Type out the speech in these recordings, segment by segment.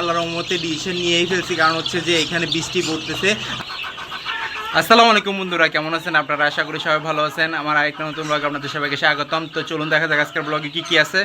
আল্লাহর রহমতে ডিসিশন নিয়েই ফেলছি, কারণ হচ্ছে যে এখানে বৃষ্টি পড়তেছে। আসসালামু আলাইকুম বন্ধুরা, কেমন আছেন? আপনারা আশা করি সবাই ভালো আছেন। আমার আরেকটা নতুন ব্লগে আপনাদের সবাইকে স্বাগতম। তো চলুন দেখা যাক আজকের ব্লগে কি কি আছে।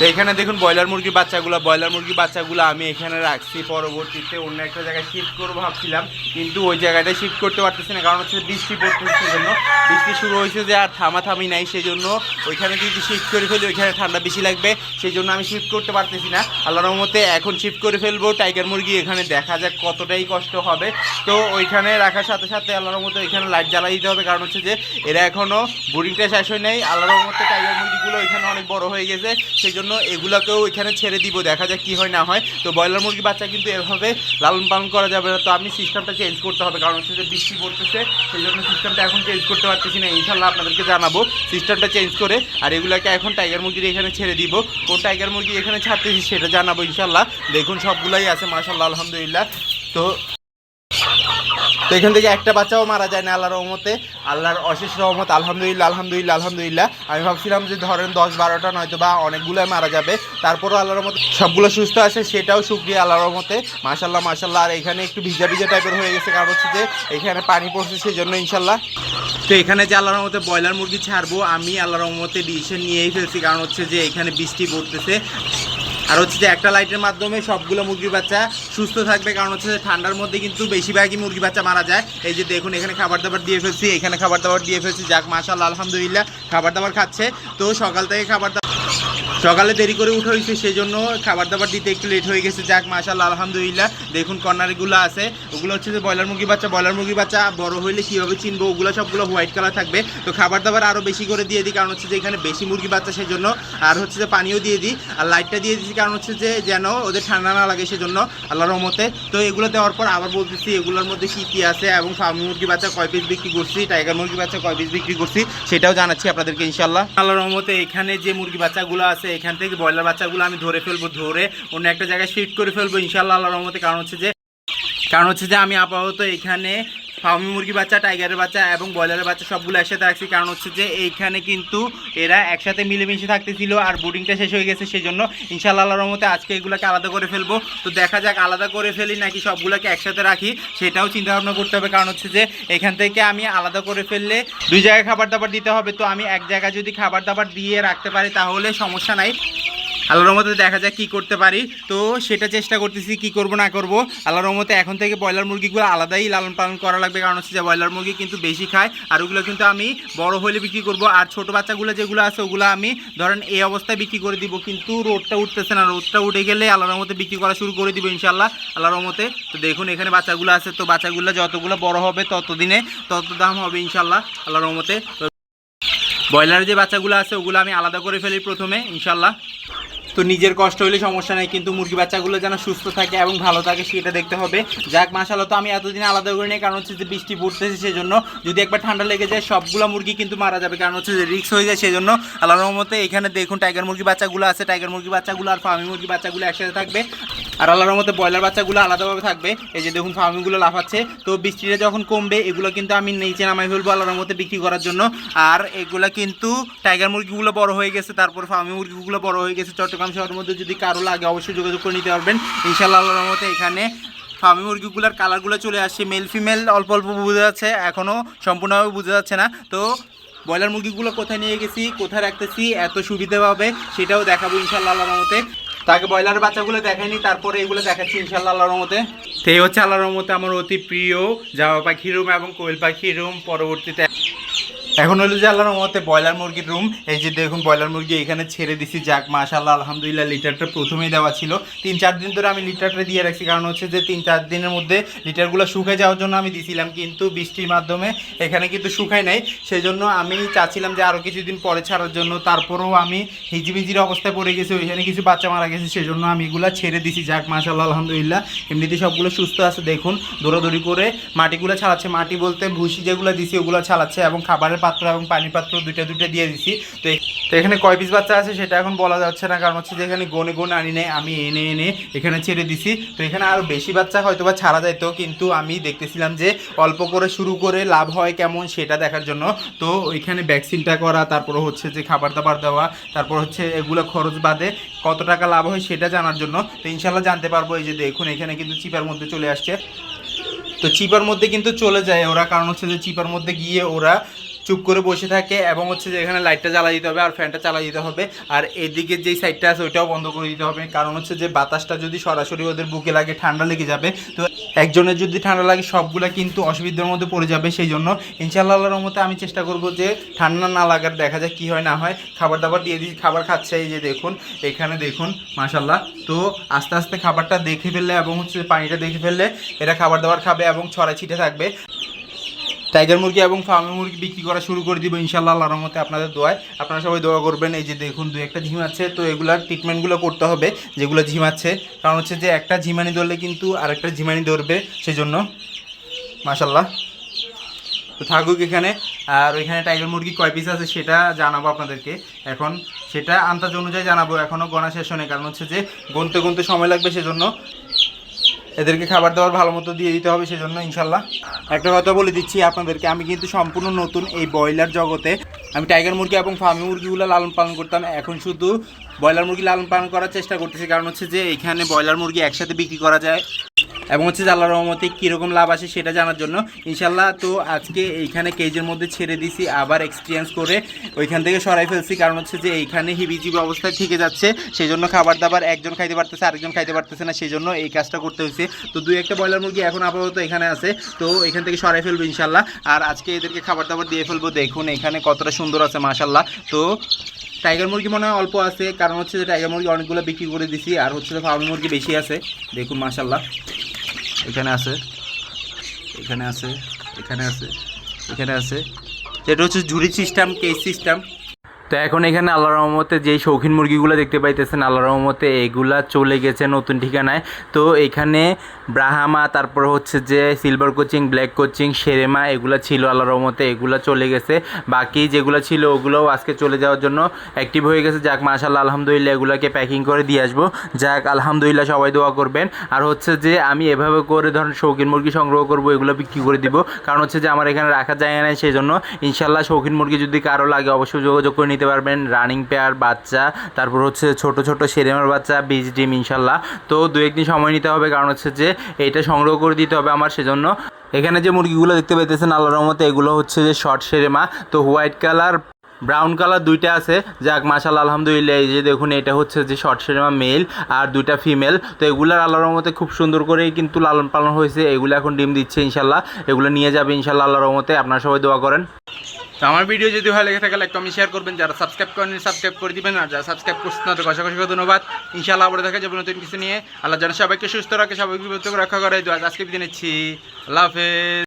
তো এখানে দেখুন ব্রয়লার মুরগির বাচ্চাগুলো, ব্রয়লার মুরগির বাচ্চাগুলো আমি এখানে রাখছি পরবর্তীতে। অন্য একটা জায়গায় শিফট করব ভাবছিলাম, কিন্তু ওই জায়গাটায় শিফট করতে পারতেছি না, কারণ হচ্ছে বৃষ্টি পড়তেছে সেজন্য বৃষ্টি শুরু হয়েছে যে আর থামা থামি নাই সেই জন্য ওইখানে যদি শিফট করে ফেলি, ওইখানে ঠান্ডা বেশি লাগবে সেই জন্য আমি শিফট করতে পারতেছি না। আল্লাহর রহমতে এখন শিফট করে ফেলব টাইগার মুরগি এখানে দেখা যাক কতটাই কষ্ট হবে। তো ওইখানে রাখার সাথে সাথে আল্লাহর রহমতে ওইখানে লাইট জ্বালাই দিতে হবে, কারণ হচ্ছে যে এরা এখনও বোরিংটা শেষ হয় নাই। আল্লাহর রহমতে টাইগার মুরগিগুলো এখানে অনেক বড় হয়ে গেছে সেই জন্য এগুলোকেও এখানে ছেড়ে দিব, দেখা যাক কি হয় না হয়। তো ব্রয়লার মুরগি বাচ্চা কিন্তু এভাবে লালন পালন করা যাবে না। তো আমি সিস্টেমটা চেঞ্জ করতে হবে, কারণ হচ্ছে যে বৃষ্টি পড়তেছে, সেই জন্য সিস্টেমটা এখন চেঞ্জ করতে পারতেছি না। ইনশাল্লাহ আপনাদেরকে জানাব সিস্টেমটা চেঞ্জ করে। আর এগুলোকে এখন টাইগার মুরগির এখানে ছেড়ে দিব। কোন টাইগার মুরগি এখানে ছাড়তেছি সেটা জানাব ইনশাল্লাহ দেখুন সবগুলাই আছে মাশাল্লাহ আলহামদুলিল্লাহ। তো তো এখান থেকে একটা বাচ্চাও মারা যায় না আল্লাহর রহমতে। আল্লাহর অশেষ রহমত, আলহামদুলিল্লাহ আলহামদুলিল্লাহ আলহামদুলিল্লাহ। আমি ভাবছিলাম যে ধরেন দশ বারোটা নয়তো বা অনেকগুলোই মারা যাবে। তারপরও আল্লাহর রহমতে সবগুলো সুস্থ আছে, সেটাও শুক্রিয়া আল্লাহর রহমতে। মাশাল্লাহ মাশাল্লাহ আর এখানে একটু ভিজা ভিজা টাইপের হয়ে গেছে। কারণ হচ্ছে যে এখানে পানি পড়ছে সেই জন্য ইনশাল্লাহ তো এখানে যে আল্লাহর রহমতে ব্রয়লার মুরগি ছাড়বো, আমি আল্লাহর রহমতে ডিসিশন নিয়েই ফেলছি। কারণ হচ্ছে যে এখানে বৃষ্টি পড়তেছে। আর হচ্ছে যে একটা লাইটের মাধ্যমে সবগুলো মুরগির বাচ্চা সুস্থ থাকবে, কারণ হচ্ছে যে ঠান্ডার মধ্যে কিন্তু বেশিরভাগই মুরগি বাচ্চা মারা যায়। এই যে দেখুন, এখানে খাবার দাবার দিয়ে ফেলছি, এখানে খাবার দাবার দিয়ে ফেলছি। যাক মাসাল আলহামদুলিল্লাহ খাবার দাবার খাচ্ছে। তো সকাল থেকে খাবার দাবার সকালে দেরি করে উঠে হয়েছে সেই জন্য খাবার দাবার দিতে একটু লেট হয়ে গেছে। যাক মাশাল্লাহ আলহামদুলিল্লাহ। দেখুন কর্নারগুলো আছে। ওগুলো হচ্ছে যে ব্রয়লার মুরগি বাচ্চা। ব্রয়লার মুরগি বাচ্চা বড় হইলে কীভাবে চিনবো? ওগুলো সবগুলো হোয়াইট কালার থাকবে। তো খাবার দাবার আরও বেশি করে দিয়ে দিই, কারণ হচ্ছে যে এখানে বেশি মুরগি বাচ্চা সেই জন্য আর হচ্ছে যে পানিও দিয়ে দিই। আর লাইটটা দিয়ে দিচ্ছি কারণ হচ্ছে যে যেন ওদের ঠান্ডা না লাগে, সেজন্য আল্লাহর রহমতে। তো এগুলো দেওয়ার পর আবার বলতেছি, এগুলোর মধ্যে কী কী আছে এবং ফার্মি মুরগি বাচ্চা কয় পিস বিক্রি করছি টাইগার মুরগি বাচ্চা কয় পিস বিক্রি করছি, সেটাও জানাচ্ছি আপনাদেরকে ইনশাল্লাহ আল্লাহর রহমতে এখানে যে মুরগি বাচ্চাগুলো আছে এখান থেকে ব্রয়লার বাচ্চাগুলো আমি ধরে ফেলব, ধরে অন্য একটা জায়গায় শিফট করে ফেলব ইনশাল্লাহ আল্লাহ রহমতে। কারণ হচ্ছে যে, কারণ হচ্ছে যে আমি আপাতত এখানে ফার্মি মুরগি বাচ্চা, টাইগারের বাচ্চা এবং ব্রয়লারের বাচ্চা সবগুলো একসাথে রাখছি। কারণ হচ্ছে যে এইখানে কিন্তু এরা একসাথে মিলেমিশে থাকতেছিল আর বোর্ডিংটা শেষ হয়ে গেছে সেই জন্য ইনশাল্লাহ আল্লাহর রহমতে আজকে এগুলোকে আলাদা করে ফেলব। তো দেখা যাক আলাদা করে ফেলি নাকি সবগুলোকে একসাথে রাখি, সেটাও চিন্তা ভাবনা করতে হবে। কারণ হচ্ছে যে এখান থেকে আমি আলাদা করে ফেললে দুই জায়গায় খাবার দাবার দিতে হবে। তো আমি এক জায়গায় যদি খাবার দাবার দিয়ে রাখতে পারি, তাহলে সমস্যা নাই। আল্লাহর রহমতে দেখা যাক কি করতে পারি। তো সেটা চেষ্টা করতেছি কি করব, না করব। আল্লাহর রহমতে এখন থেকে ব্রয়লার মুরগিগুলো আলাদাই লালন পালন করা লাগবে। কারণ হচ্ছে যে ব্রয়লার মুরগি কিন্তু বেশি খায়, আর ওগুলো কিন্তু আমি বড় হলে বিক্রি করব। আর ছোট বাচ্চাগুলো যেগুলো আছে, ওগুলো আমি ধরেন এই অবস্থায় বিক্রি করে দিব। কিন্তু রোদটা উঠতেছে না। রোদটা উঠে গেলে আল্লাহর রহমতে বিক্রি করা শুরু করে দিব ইনশাল্লাহ আল্লাহর রহমতে তো দেখুন এখানে বাচ্চাগুলো আছে। তো বাচ্চাগুলো যতগুলো বড় হবে ততদিনে তত দাম হবে ইনশাল্লাহ আল্লাহর রহমতে ব্রয়লারের যে বাচ্চাগুলো আছে, ওগুলো আমি আলাদা করে ফেলি প্রথমে ইনশাল্লাহ তো নিজের কষ্ট হলে সমস্যা নেই, কিন্তু মুরগি বাচ্চাগুলো যেন সুস্থ থাকে এবং ভালো থাকে সেটা দেখতে হবে। যাক মাসাল্লাহ তো আমি এতদিন আলাদা করে নিই, কারণ হচ্ছে যে বৃষ্টি পড়তেছে সেজন্য যদি একবার ঠান্ডা লেগে যায়, সবগুলো মুরগি কিন্তু মারা যাবে, কারণ হচ্ছে যে রিক্স হয়ে যায় সেজন্য। আল্লাহ মতে এখানে দেখুন টাইগার মুরগি বাচ্চাগুলো আছে টাইগার মুরগি বাচ্চাগুলো আর ফার্মি মুরগি বাচ্চাগুলো একসাথে থাকবে। আর আল্লাহর মধ্যে ব্রয়লার বাচ্চাগুলো আলাদাভাবে থাকবে। এই যে দেখুন ফার্মিংগুলো লাফাচ্ছে। তো বৃষ্টিটা যখন কমবে, এগুলো কিন্তু আমি নিচে নামাই ফেলব আল্লাহর মধ্যে বিক্রি করার জন্য। আর এগুলো কিন্তু টাইগার মুরগিগুলো বড় হয়ে গেছে, তারপর ফার্মি মুরগিগুলো বড় হয়ে গেছে। চট্টগ্রাম শহরের মধ্যে যদি কারও লাগে অবশ্যই যোগাযোগ করে নিতে পারবেন। ইনশাল্লাহ আল্লাহর মধ্যে এখানে ফার্মি মুরগিগুলোর কালারগুলো চলে আসছে। মেল ফিমেল, অল্প অল্প বোঝা যাচ্ছে। এখনও সম্পূর্ণভাবে বোঝা যাচ্ছে না। তো ব্রয়লার মুরগিগুলো কোথায় নিয়ে গেছি, কোথায় রাখতেছি, এত সুবিধা পাবে সেটাও দেখাবো ইনশাল্লাহ আল্লাহর মতে তাকে ব্রয়লার বাচ্চাগুলো দেখাইনি, তারপরে এগুলো দেখাচ্ছি ইনশাল্লাহ আল্লাহর মতে তো এই হচ্ছে আল্লাহর মতে আমার অতি প্রিয় জামা পাখির রুম এবং কোয়েল পাখির রুম। পরবর্তীতে এখন হলো যে আল্লাহর মতে ব্রয়লার মুরগির রুম এই যে দেখুন ব্রয়লার মুরগি এখানে ছেড়ে দিছি, যাক মাশাল্লাহ আলহামদুলিল্লাহ, লিটারটা প্রথমেই দেওয়া ছিল। তিন, চার দিন ধরে আমি লিটারটা দিয়ে রাখছি, কারণ হচ্ছে যে তিন, চার দিনের মধ্যে লিটারগুলো শুকায় যাওয়ার জন্য আমি দিছিলাম, কিন্তু বৃষ্টির মাধ্যমে এখানে কিন্তু শুকায় নাই। সেই জন্য আমি চাচ্ছিলাম যে আরও কিছুদিন পরে ছাড়ার জন্য, তারপরেও আমি হিজিবিজির অবস্থায় পড়ে গেছি, ওইখানে কিছু বাচ্চা মারা গেছে সেই জন্য আমি এগুলো ছেড়ে দিছি। যাক মাশাল্লাহ আলহামদুলিল্লাহ, এমনিতে সবগুলো সুস্থ আছে। দেখুন, দৌড়াদৌড়ি করে মাটিগুলো ছাড়াচ্ছে। মাটি বলতে ভুসি যেগুলো দিছি, ওগুলো ছাড়াচ্ছে এবং খাবারের পাত্র এবং পানি পাত্র দুইটা দুইটা দিয়ে দিছি। তো তো এখানে কয় পিস বাচ্চা আছে সেটা এখন বলা যাচ্ছে না, কারণ হচ্ছে যে এখানে গনে গনে আনি নেই, আমি এনে এনে এখানে ছেড়ে দিছি। তো এখানে আরও বেশি বাচ্চা হয়তো বা ছাড়া যাইতো, কিন্তু আমি দেখতেছিলাম যে অল্প করে শুরু করে লাভ হয় কেমন সেটা দেখার জন্য। তো ওইখানে ভ্যাকসিনটা করা, তারপর হচ্ছে যে খাবার দাবার দেওয়া, তারপর হচ্ছে এগুলো খরচ বাদে কত টাকা লাভ হয় সেটা জানার জন্য। তো ইনশাল্লাহ জানতে পারব, এই যে দেখুন, এখানে কিন্তু চিপার মধ্যে চলে আসছে। তো চিপার মধ্যে কিন্তু চলে যায় ওরা, কারণ হচ্ছে যে চিপার মধ্যে গিয়ে ওরা চুপ করে বসে থাকে এবং হচ্ছে যে এখানে লাইটটা জ্বালা দিতে হবে আর ফ্যানটা চালা দিতে হবে। আর এদিকে যেই সাইডটা আছে ওইটাও বন্ধ করে দিতে হবে। কারণ হচ্ছে যে বাতাসটা যদি সরাসরি ওদের বুকে লাগে, ঠান্ডা লেগে যাবে, তো একজনের যদি ঠান্ডা লাগে, সবগুলা কিন্তু অসুবিধার মধ্যে পড়ে যাবে সেই জন্য ইনশাআল্লাহ আল্লাহর মতে আমি চেষ্টা করব যে ঠান্ডা না লাগার, দেখা যায় কি হয় না হয়। খাবার দাবার দিয়ে দিই, খাবার খাচ্ছে এই যে দেখুন, এখানে দেখুন মাশাল্লাহ তো আস্তে আস্তে খাবারটা দেখে ফেললে এবং হচ্ছে পানিটা দেখে ফেললে এরা খাবার দাবার খাবে এবং ছড়া ছিটে থাকবে। টাইগার মুরগি এবং ফার্মি মুরগি বিক্রি করা শুরু করে দিব ইনশাল্লাহ আল্লাহর রহমতে আপনাদের দোয়ায়। আপনারা সবাই দোয়া করবেন, এই যে দেখুন দু একটা ঝিমাচ্ছে তো এগুলার ট্রিটমেন্টগুলো করতে হবে, যেগুলো ঝিমাচ্ছে কারণ হচ্ছে যে একটা ঝিমানি ধরলে কিন্তু আরেকটা ঝিমানি ধরবে সেই জন্য মাশাল্লাহ তো থাকুক এখানে, আর ওইখানে টাইগার মুরগি কয় পিস আছে সেটা জানাব আপনাদেরকে। এখন সেটা আন্দাজ অনুযায়ী জানাব এখনও গণা শেষ কারণ হচ্ছে যে গুনতে গুনতে সময় লাগবে, সেজন্য এদেরকে খাবার দাবার ভালো মতো দিয়ে দিতে হবে সেজন্য ইনশাল্লাহ একটা কথা বলে দিচ্ছি আপনাদেরকে, আমি কিন্তু সম্পূর্ণ নতুন এই ব্রয়লার জগতে, আমি টাইগার মুরগি এবং ফার্মি মুরগিগুলো লালন পালন করতাম, এখন শুধু ব্রয়লার মুরগি লালন পালন করার চেষ্টা করতেছি। কারণ হচ্ছে যে, এখানে ব্রয়লার মুরগি একসাথে বিক্রি করা যায়। এবং হচ্ছে যে, আল্লাহর রহমতে কীরকম লাভ আসে সেটা জানার জন্য। ইনশাল্লাহ তো আজকে এইখানে কেজের মধ্যে ছেড়ে দিছি, আবার এক্সপিরিয়েন্স করে ওইখান থেকে সরাই ফেলছি। কারণ হচ্ছে যে, এইখানে হিবিজিবি অবস্থায় থেকে যাচ্ছে। সেই জন্য খাবার দাবার একজন খাইতে পারতেছে, আরেকজন খাইতে পারতেছে না। সেই জন্য এই কাজটা করতে হয়েছে। তো দুই একটা ব্রয়লার মুরগি এখন আপাতত এখানে আছে। তো এখান থেকে সরাই ফেলব ইনশাল্লাহ আর আজকে এদেরকে খাবার দাবার দিয়ে ফেলব। দেখুন এখানে কতটা সুন্দর আছে মাশাল্লাহ তো টাইগার মুরগি মনে হয় অল্প আছে, কারণ হচ্ছে যে টাইগার মুরগি অনেকগুলো বিক্রি করে দিছি, আর হচ্ছে যে ফার্মি মুরগি বেশি আছে। দেখুন মাশাল্লাহ এখানে আছে এখানে আছে এখানে আছে এখানে আছে। যেটা হচ্ছে ঝুড়ি সিস্টেম কেস সিস্টেম তো এখন এখানে আল্লাহ রহমতে যেই শৌখিন মুরগিগুলো দেখতে পাইতেছেন আল্লাহ রহমতে এগুলা চলে গেছে নতুন ঠিকানায়। তো এখানে ব্রাহামা, তারপর হচ্ছে যে সিলভার কোচিং ব্ল্যাক কোচিং সেরেমা এগুলো ছিল আল্লাহ রহমতে, এগুলো চলে গেছে। বাকি যেগুলো ছিল ওগুলোও আজকে চলে যাওয়ার জন্য অ্যাক্টিভ হয়ে গেছে। যাক মাশাল্লাহ আলহামদুলিল্লাহ, এগুলোকে প্যাকিং করে দিয়ে আসব। যাক, আলহামদুলিল্লাহ, সবাই দোয়া করবেন। আর হচ্ছে যে আমি এভাবে করে ধরেন শৌখিন মুরগি সংগ্রহ করব, এগুলো বিক্রি করে দিব। কারণ হচ্ছে যে আমার এখানে রাখার জায়গা নেই সেই জন্য ইনশাল্লাহ শৌখিন মুরগি যদি কারও লাগে, অবশ্যই যোগাযোগ করে নিতে পারবেন রানিং পেয়ার বাচ্চা। তারপর হচ্ছে ছোট ছোট সেরেমার বাচ্চা বীজ ডিম ইনশাল্লাহ। তো দু একদিন সময় নিতে হবে, কারণ হচ্ছে যে এইটা সংগ্রহ করে দিতে হবে আমার সেজন্য। এখানে যে মুরগিগুলো দেখতে পাইতেছেন, আল্লাহর রহমতে এগুলো হচ্ছে যে শর্ট সেরেমা। তো হোয়াইট কালার ব্রাউন কালার দুইটা আছে। যাক মাশাল্লাহ আলহামদুলিল্লাহ, এই যে দেখুন, এটা হচ্ছে যে শর্ট সেরেমা মেল আর দুইটা ফিমেল তো এগুলার আল্লাহর রহমতে খুব সুন্দর করেই কিন্তু লালন পালন হয়েছে। এগুলো এখন ডিম দিচ্ছে ইনশাল্লাহ এগুলো নিয়ে যাবে ইনশাল্লাহ আল্লাহর রহমতে। আপনারা সবাই দোয়া করেন। তো আমার ভিডিও যদি ভালো লেগে থাকে লাইক কমেন্ট শেয়ার করবেন। যারা সাবস্ক্রাইব করেন সাবস্ক্রাইব করে দিবেন। আর যারা সাবস্ক্রাইব করছেন, তাদের কষা কষা ধন্যবাদ। ইনশাআল্লাহ আবার দেখা যাবে নতুন কিছু নিয়ে। আল্লাহ যেন সবাইকে সুস্থ রাখে, সবাইকে বিপদ রক্ষা করে। আজকে দিনেছি আল্লাহ হাফেজ।